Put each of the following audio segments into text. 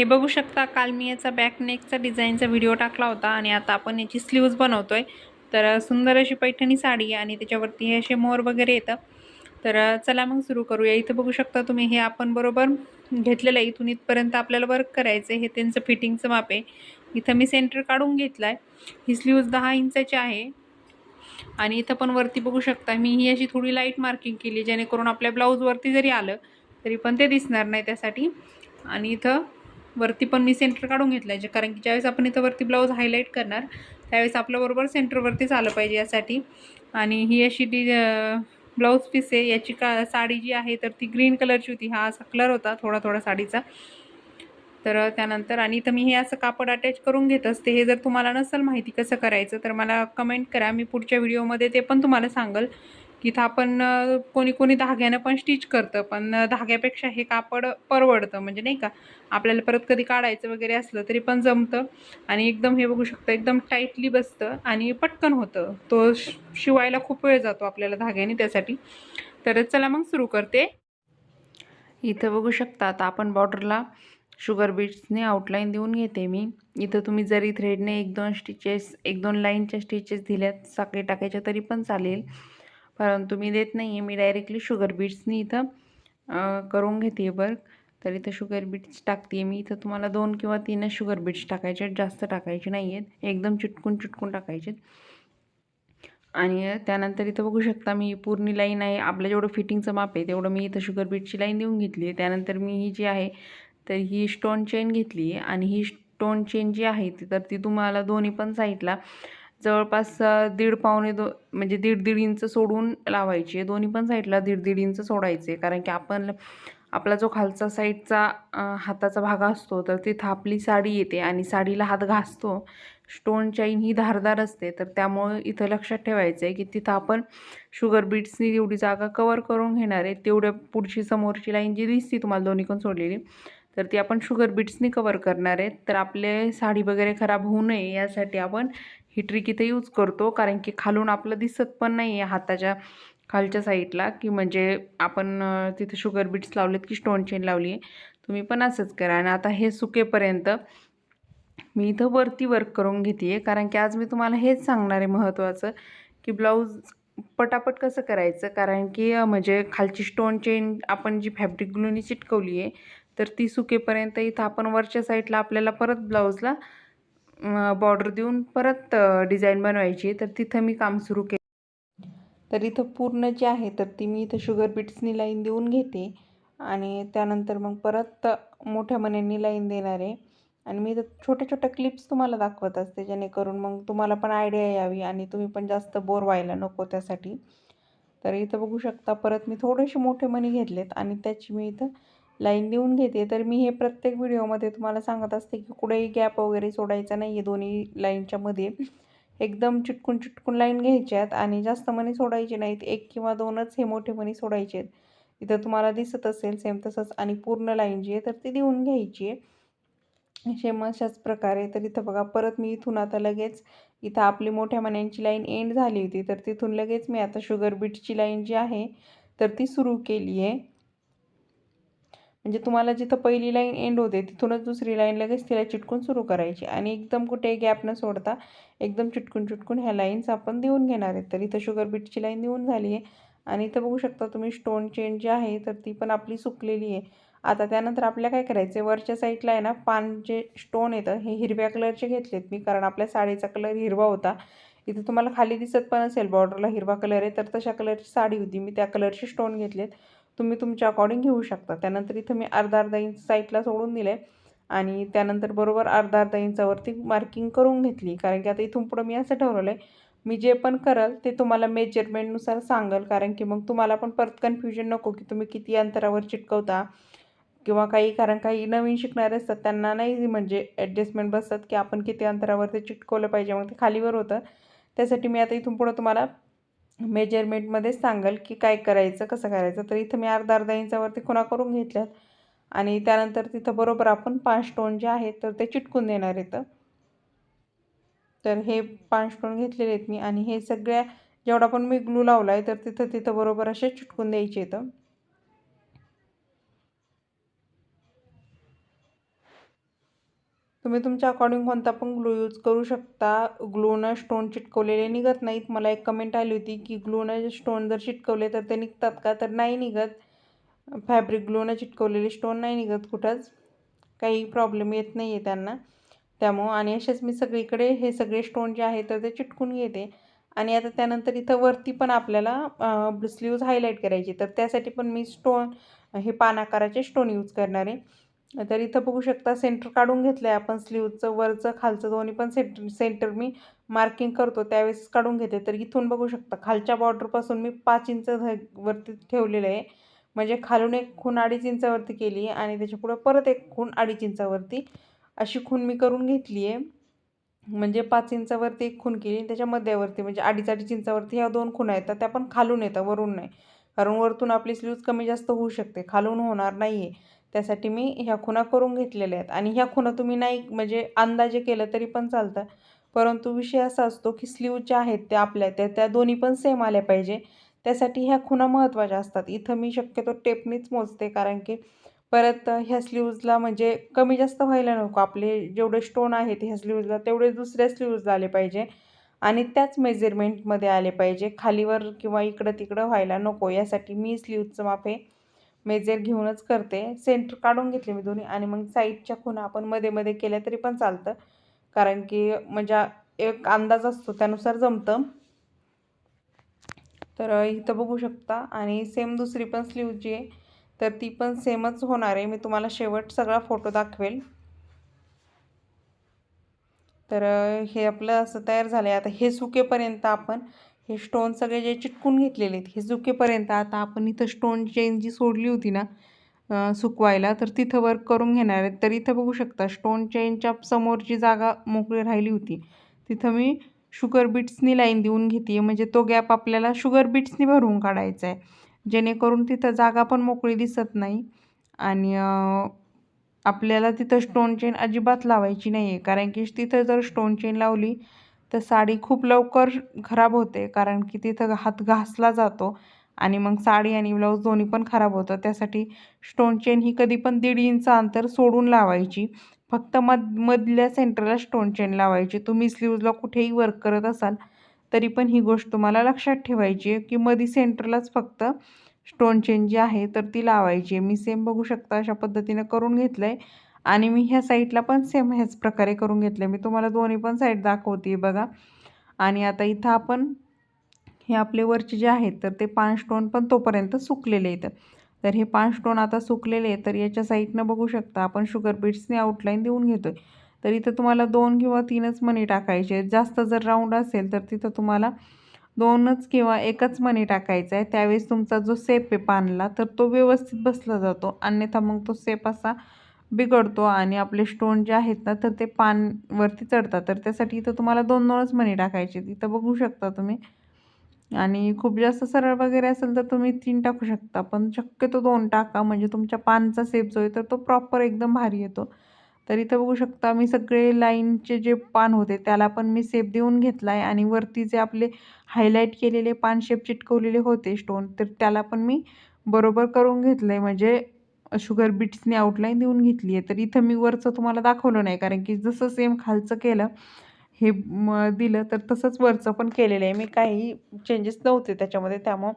हे बघू शकता काल मी याचा बॅक नेकचा डिझाईनचा व्हिडिओ टाकला होता आणि आता आपण याची स्लीव्ज बनवतो आहे तर सुंदर अशी पैठणी साडी आहे आणि त्याच्यावरती हे असे मोर वगैरे येतं. तर चला मग सुरू करूया इथं बघू शकता तुम्ही हे आपण बरोबर घेतलेलं आहे. इथून इथपर्यंत आपल्याला वर्क करायचं आहे हे त्यांचं फिटिंगचं माप आहे. इथं मी सेंटर काढून घेतला आहे ही स्लीव्ज दहा इंचाची आहे. आणि इथं पण वरती बघू शकता मी ही अशी थोडी लाइट मार्किंग केली जेणेकरून आपल्या ब्लाऊजवरती जरी आलं तरी पण ते दिसणार नाही त्यासाठी. आणि इथं वरती पण मी सेंटर काढून घेतला आहे जे कारण की ज्यावेळेस आपण इथं वरती ब्लाऊज हायलाईट करणार त्यावेळेस आपलं बरोबर सेंटरवरतीच आलं पाहिजे यासाठी. आणि ही अशी डी ब्लाऊज पीस आहे. याची का साडी जी आहे तर ती ग्रीन कलरची होती. हा असा कलर होता थोडा थोडा साडीचा. तर त्यानंतर आणि इथं मी हे असं कापड अटॅच करून घेत असते. हे जर तुम्हाला नसेल माहिती कसं करायचं तर मला कमेंट करा. मी पुढच्या व्हिडिओमध्ये ते पण तुम्हाला सांगेल. इथं आपण कोणी कोणी धाग्यानं पण स्टिच करतं पण धाग्यापेक्षा हे कापड परवडतं. म्हणजे नाही का आपल्याला परत कधी काढायचं वगैरे असलं तरी पण जमतं. आणि एकदम हे बघू शकतं एकदम टाईटली बसतं आणि पटकन होतं. तो शिवायला खूप वेळ जातो आपल्याला धाग्याने त्यासाठी. तर चला मग सुरू करते. इथं बघू शकता आता आपण बॉर्डरला शुगर बीट्सने आउटलाईन देऊन घेते मी. इथं तुम्ही जरी थ्रेडने एक दोन स्टिचेस एक दोन लाईनच्या स्टिचेस दिल्यात साखळी टाकायच्या तरी पण चालेल. परंतु मी देत नाही आहे मी डायरेक्टली शुगर बीट्सनी इथं करून घेते आहे वर्क तर इथं शुगर बीट्स टाकते मी इथं तुम्हाला दोन किंवा तीनच शुगर बीट्स टाकायचे आहेत. जास्त टाकायचे नाही आहेत एकदम चिटकून चिटकून टाकायचे आणि त्यानंतर इथं बघू शकता मी पूर्ण लाईन आहे. आपलं जेवढं फिटिंगचं माप आहे तेवढं मी इथं शुगर बीटची लाईन देऊन घेतली आहे. त्यानंतर मी ही जी आहे तर ही स्टोन चेन घेतली आहे. आणि ही स्टोन चेन जी आहे ती तर ती तुम्हाला दोन्ही पण साईडला जवळपास दीड पावणे दो म्हणजे दीड दीड इंच सोडून लावायचे दोन्ही पण साईडला दीड दीड इंच सोडायचे कारण की आपण आपला जो खालचा साईडचा हाताचा भाग असतो तर तिथं आपली साडी येते आणि साडीला हात घासतो. स्टोन चाईन ही धारदार असते. तर त्यामुळे इथं लक्षात ठेवायचं आहे की तिथं आपण शुगर बीट्सनी जेवढी जागा कवर करून घेणार आहे तेवढ्या पुढची समोरची लाईन जी दिसते तुम्हाला दोन्हीकडून सोडलेली तर ती आपण शुगर बीट्सनी कवर करणार आहेत तर आपले साडी वगैरे खराब होऊ नये यासाठी आपण ही ट्रिक इथे यूज करतो. कारण की खालून आपलं दिसत पण नाही आहे हाताच्या खालच्या साईडला की म्हणजे आपण तिथं शुगर बीट्स लावलेत की स्टोन चेन लावली आहे तुम्ही पण असंच करा. आणि आता हे सुकेपर्यंत मी इथं वरती वर्क करून घेते आहे कारण की आज मी तुम्हाला हेच सांगणार आहे महत्त्वाचं की ब्लाऊज पटापट कसं करायचं? कारण की म्हणजे खालची स्टोन चेन आपण जी फॅब्रिक ग्लूनी चिटकवली आहे तर ती सुकेपर्यंत इथं आपण वरच्या साईडला आपल्याला परत ब्लाऊजला बॉर्डर देऊन परत डिझाईन बनवायची. तर तिथं मी काम सुरू केलं. तर इथं पूर्ण जे आहे तर ती मी इथं शुगर बीट्सनी लाईन देऊन घेते. आणि त्यानंतर मग परत मोठ्या मण्यांनी लाईन देणार आहे. आणि मी इथं छोट्या छोट्या क्लिप्स तुम्हाला दाखवत असते जेणेकरून मग तुम्हाला पण आयडिया यावी आणि तुम्ही पण जास्त बोर व्हायला नको त्यासाठी. तर इथं बघू शकता परत मी थोडेसे मोठे मणी घेतलेत आणि त्याची मी इथं लाईन देऊन घेते. तर मी हे प्रत्येक व्हिडिओमध्ये तुम्हाला सांगत असते की कुठेही गॅप वगैरे सोडायचा नाही आहे दोन्ही लाईनच्यामध्ये एकदम चिटकून चिटकून लाईन घ्यायच्यात आणि जास्त मनी सोडायचे नाहीत. एक किंवा दोनच हे मोठे मनी सोडायचे आहेत. इथं तुम्हाला दिसत असेल सेम तसंच आणि पूर्ण लाईन जी आहे तर ती देऊन घ्यायची आहे. सेम अशाच प्रकारे. तर इथं बघा परत मी इथून आता लगेच इथं आपली मोठ्या मण्यांची लाईन एंड झाली होती. तर तिथून लगेच मी आता शुगर बीटची लाईन जी आहे तर ती सुरू केली आहे. म्हणजे तुम्हाला जिथं पहिली लाईन एंड होते तिथूनच दुसरी लाईन लगेच तिला चिटकून सुरू करायची. आणि एकदम कुठे गॅप न सोडता एकदम चिटकून चिटकून ह्या लाईन्स आपण देऊन घेणार आहेत. तर इथं शुगर बीटची लाईन देऊन झाली आहे. आणि इथं बघू शकता तुम्ही स्टोन चेन जी आहे तर ती पण आपली सुकलेली आहे. आता त्यानंतर आपल्याला काय करायचं आहे वरच्या साईडला आहे ना पान जे स्टोन येतं हे हिरव्या कलरचे घेतलेत मी कारण आपल्या साडीचा कलर हिरवा होता. इथे तुम्हाला खाली दिसत पण असेल बॉर्डरला हिरवा कलर आहे तर तशा कलरची साडी होती. मी त्या कलरचे स्टोन घेतलेत. तुम्ही तुमच्या अकॉर्डिंग घेऊ शकता. त्यानंतर इथं मी अर्धा अर्धा इंच साईडला सोडून दिले आणि त्यानंतर बरोबर अर्धा अर्धा इंचावरती मार्किंग करून घेतली. कारण की आता इथून पुढं मी असं ठरवलं आहे मी जे पण कराल ते तुम्हाला मेजरमेंटनुसार सांगाल. कारण की मग तुम्हाला पण परत कन्फ्युजन नको की तुम्ही किती अंतरावर चिटकवता किंवा काही कारण काही नवीन शिकणारे असतात त्यांना नाही म्हणजे ॲडजस्टमेंट बसतात की आपण किती अंतरावर ते चिटकवलं पाहिजे. मग ते खालीवर होतं. त्यासाठी मी आता इथून पुढं तुम्हाला मेजरमेंटमध्येच सांगाल की काय करायचं कसं करायचं. तर इथं मी अर्धा अर्धा इंचावरती खुणा करून घेतल्यात. आणि त्यानंतर तिथं बरोबर आपण पाच स्टोन जे आहेत तर ते चिटकून देणार इथं तर हे पाच स्टोन घेतलेले आहेत मी. आणि हे सगळ्या जेवढा पण मी ग्लू लावला आहे तर तिथं तिथं बरोबर असे चिटकून द्यायचे इथं तुम्ही तुमच्या अकॉर्डिंग कोणता पण ग्लू यूज करू शकता. ग्लूनं स्टोन चिटकवलेले निघत नाहीत. मला एक कमेंट आली होती की ग्लूनं स्टोन जर चिटकवले तर ते निघतात का? तर नाही निघत. फॅब्रिक ग्लूनं चिटकवलेले स्टोन नाही निघत कुठंच. काही प्रॉब्लेम येत नाही आहे त्यांना. त्यामुळं आणि असेच मी सगळीकडे हे सगळे स्टोन जे आहे तर ते चिटकून घेते. आणि आता त्यानंतर इथं वरती पण आपल्याला स्लीव्ज हायलाईट करायची. तर त्यासाठी पण मी स्टोन हे पानाकाराचे स्टोन यूज करणार आहे. तर इथं बघू शकता सेंटर काढून घेतलं आहे आपण स्लीवचं वरचं खालचं दोन्ही पण सेंटर सेंटर मी मार्किंग करतो. त्यावेळेस काढून घेते. तर इथून बघू शकता खालच्या बॉर्डरपासून मी पाच इंच वरती ठेवलेलं आहे. म्हणजे खालून एक खून अडीच इंचावरती केली आणि त्याच्या पुढं परत एक खून अडीच इंचावरती. अशी खून मी करून घेतली आहे. म्हणजे पाच इंचावरती एक खून केली त्याच्या मध्यावरती म्हणजे अडीच अडीच इंचावरती ह्या दोन खूण आहेत. तर त्या पण खालून येतात वरून नाही. कारण वरतून आपली स्लीव्ज कमी जास्त होऊ शकते. खालून होणार नाही आहे त्यासाठी मी ह्या खुणा करून घेतलेल्या आहेत. आणि ह्या खुणा तुम्ही नाही म्हणजे अंदाजे केलं तरी पण चालतं. परंतु विषय असा असतो की स्लीव ज्या आहेत त्या आपल्या त्या त्या दोन्ही पण सेम आल्या पाहिजे. त्यासाठी ह्या खुणा महत्त्वाच्या असतात. इथं मी शक्यतो टेपनीच मोजते कारण की परत ह्या स्लीव्जला म्हणजे कमी जास्त व्हायला नको. आपले जेवढे स्टोन आहेत ह्या स्लीव्जला तेवढे दुसऱ्या स्लीव्जला आले पाहिजे. आणि त्याच मेजरमेंटमध्ये आले पाहिजे. खालीवर किंवा इकडं तिकडं व्हायला नको. यासाठी मी स्लीवचं माप हे मेजर घेऊनच करते सेंटर काढून घेतले मी दोन्ही आणि मग साईडच्या खुणा आपण मध्ये मध्ये केल्या तरी पण चालतं. कारण की म्हणजे एक अंदाज असतो त्यानुसार जमतं. तर इथं बघू शकता आणि सेम दुसरी पण स्लीव जी आहे तर ती पण सेमच होणार आहे. मी तुम्हाला शेवट सगळा फोटो दाखवेल. तर हे आपलं असं तयार झालं आहे आता हे सुकेपर्यंत आपण हे स्टोन सगळे जे चिटकून घेतलेले आहेत हे सुकेपर्यंत आता आपण इथं स्टोन चेन जी सोडली होती ना सुकवायला तर तिथं वर्क करून घेणार आहेत. तर इथं बघू शकता स्टोन चेनच्या समोरची जागा मोकळी राहिली होती तिथं मी शुगर बीट्सनी लाईन देऊन घेते म्हणजे तो गॅप आपल्याला शुगर बीट्सनी भरून काढायचा आहे. जेणेकरून तिथं जागा पण मोकळी दिसत नाही आणि आपल्याला तिथं स्टोन चेन अजिबात लावायची नाही आहे कारण की तिथं जर स्टोन चेन लावली तर साडी खूप लवकर खराब होते कारण की तिथं हात घासला जातो आणि मग साडी आणि ब्लाऊज दोन्ही पण खराब होतं. त्यासाठी स्टोन चेन ही कधी पण दीड इंच अंतर सोडून लावायची. फक्त मध मधल्या सेंटरला स्टोन चेन लावायची. तुम्ही स्लीव्जला कुठेही वर्क करत असाल तरी पण ही गोष्ट तुम्हाला लक्षात ठेवायची आहे की मधी सेंटरलाच फक्त स्टोन चेन जी आहे तर ती लावायची आहे. मी सेम बघू शकता अशा पद्धतीनं करून घेतलं आहे आणि मी ह्या साईडला पण सेम ह्याच प्रकारे करून घेतलं आहे मी तुम्हाला दोन्ही पण साईड दाखवते बघा. आणि आता इथं आपण हे आपले वरचे जे आहेत तर ते पान स्टोन पण तोपर्यंत सुकलेले आहेत. तर हे पान स्टोन आता सुकलेले आहे तर याच्या साईडनं बघू शकता आपण शुगर बीट्सने आउटलाईन देऊन घेतो आहे तर इथं तुम्हाला दोन किंवा तीनच मणी टाकायचे जास्त जर राऊंड असेल तर तिथं तुम्हाला दोनच किंवा एकच मणी टाकायचा आहे. त्यावेळेस तुमचा जो सेप आहे पानला तर तो व्यवस्थित बसला जातो. अन्यथा मग तो सेप असा बिघडतो आणि आपले स्टोन जे आहेत ना तर ते पानवरती चढतात. तर त्यासाठी इथं तुम्हाला दोन दोनच मनी टाकायचे तिथं बघू शकता तुम्ही. आणि खूप जास्त सरळ वगैरे असेल तर तुम्ही तीन टाकू शकता. पण शक्यतो दोन टाका. म्हणजे तुमच्या पानचा सेप जो आहे तर तो प्रॉपर एकदम भारी येतो. तर इथं बघू शकता मी सगळे लाईनचे जे पान होते त्याला पण मी सेप देऊन घेतला आहे आणि वरती जे आपले हायलाईट केलेले पान शेप चिटकवलेले होते स्टोन तर त्याला पण मी बरोबर करून घेतलं आहे म्हणजे शुगर बीट्सने आउटलाईन देऊन घेतली आहे. तर इथं मी वरचं तुम्हाला दाखवलं नाही कारण की जसं सेम खालचं केलं हे दिलं तर तसंच वरचं पण केलेलं आहे. मी काही चेंजेस नव्हते त्याच्यामध्ये त्यामुळं.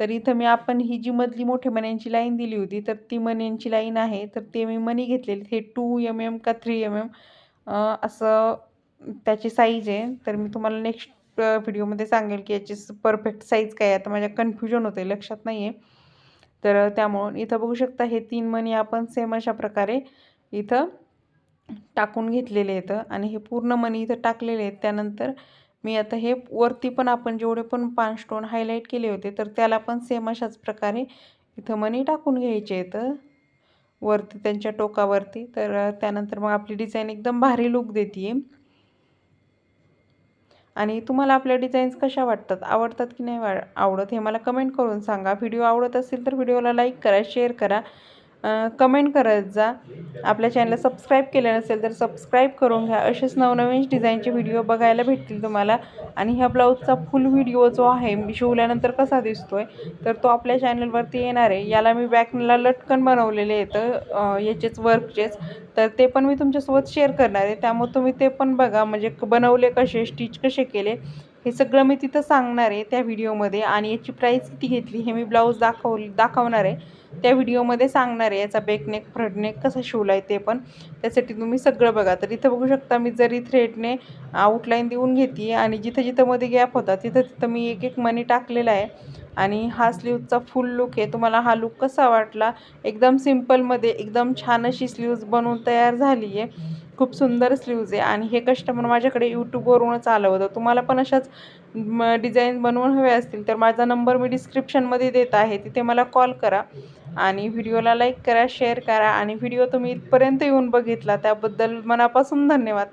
तर इथं मी आपण ही जी मधली मोठ्या मण्यांची लाईन दिली होती तर ती मण्यांची लाईन आहे. तर ते मी मनी घेतलेली हे टू एम एम का थ्री एम एम असं त्याची साईज आहे. तर मी तुम्हाला नेक्स्ट व्हिडिओमध्ये सांगेल की याची परफेक्ट साईज काय आहे. आता माझ्या कन्फ्युजन होते लक्षात नाही आहे तर त्यामुळं इथं बघू शकता हे तीन मणी आपण सेम अशा प्रकारे इथं टाकून घेतलेले आहेत आणि हे पूर्ण मनी इथं टाकलेले आहेत. त्यानंतर मी आता हे वरती पण आपण जेवढे पण पान स्टोन हायलाईट केले होते तर त्याला पण सेम अशाच प्रकारे इथं मनी टाकून घ्यायचे आहेत. वरती त्यांच्या टोकावरती. तर त्यानंतर मग आपली डिझाईन एकदम भारी लुक देते आणि तुम्हाला आपल्या डिझाईन्स कशा वाटतात? आवडतात की नाही आवडत हे मला कमेंट करून सांगा. व्हिडिओ आवडत असेल तर व्हिडिओला लाईक करा शेअर करा. कमेंट करत जा. आपल्या चॅनलला सबस्क्राईब केलं नसेल तर सबस्क्राईब करून घ्या. असेच नवनवीन डिझाईनचे व्हिडिओ बघायला भेटतील तुम्हाला. आणि ह्या ब्लाऊजचा फुल व्हिडिओ जो आहे मी शिवल्यानंतर कसा दिसतो आहे तर तो आपल्या चॅनलवरती येणार आहे. याला मी बॅकला लटकन बनवलेले येतं याचेच वर्कचेच तर ते पण मी तुमच्यासोबत शेअर करणार आहे. त्यामुळे तुम्ही ते पण बघा. म्हणजे बनवले कसे स्टिच कसे केले हे सगळं मी तिथं सांगणार आहे त्या व्हिडिओमध्ये आणि याची प्राईस किती घेतली हे मी ब्लाऊज दाखव दाखवणार आहे. त्या व्हिडिओमध्ये सांगणार आहे याचा बेकनेक फ्रंटनेक कसा शिवला आहे ते पण. त्यासाठी तुम्ही सगळं बघा. तर इथं बघू शकता मी जरी थ्रेडने आउटलाईन देऊन घेते आणि जिथं जिथं मध्ये गॅप होता तिथं तिथं मी एक एक मनी टाकलेला आहे. आणि हा स्लीवचा फुल लुक आहे. तुम्हाला हा लुक कसा वाटला? एकदम सिम्पलमध्ये एकदम छान अशी स्लीव्ज बनवून तयार झाली आहे. खूप सुंदर स्लीव्ज आहे. आणि हे कस्टमर माझ्याकडे यूट्यूबवरूनच आलं होतं. तुम्हाला पण अशाच डिझाईन बनवून हवे असतील तर माझा नंबर मी डिस्क्रिप्शनमध्ये देत आहे. तिथे मला कॉल करा आणि व्हिडिओला लाईक करा शेअर करा आणि व्हिडिओ तुम्ही इथपर्यंत येऊन बघितला. त्याबद्दल मनापासून धन्यवाद.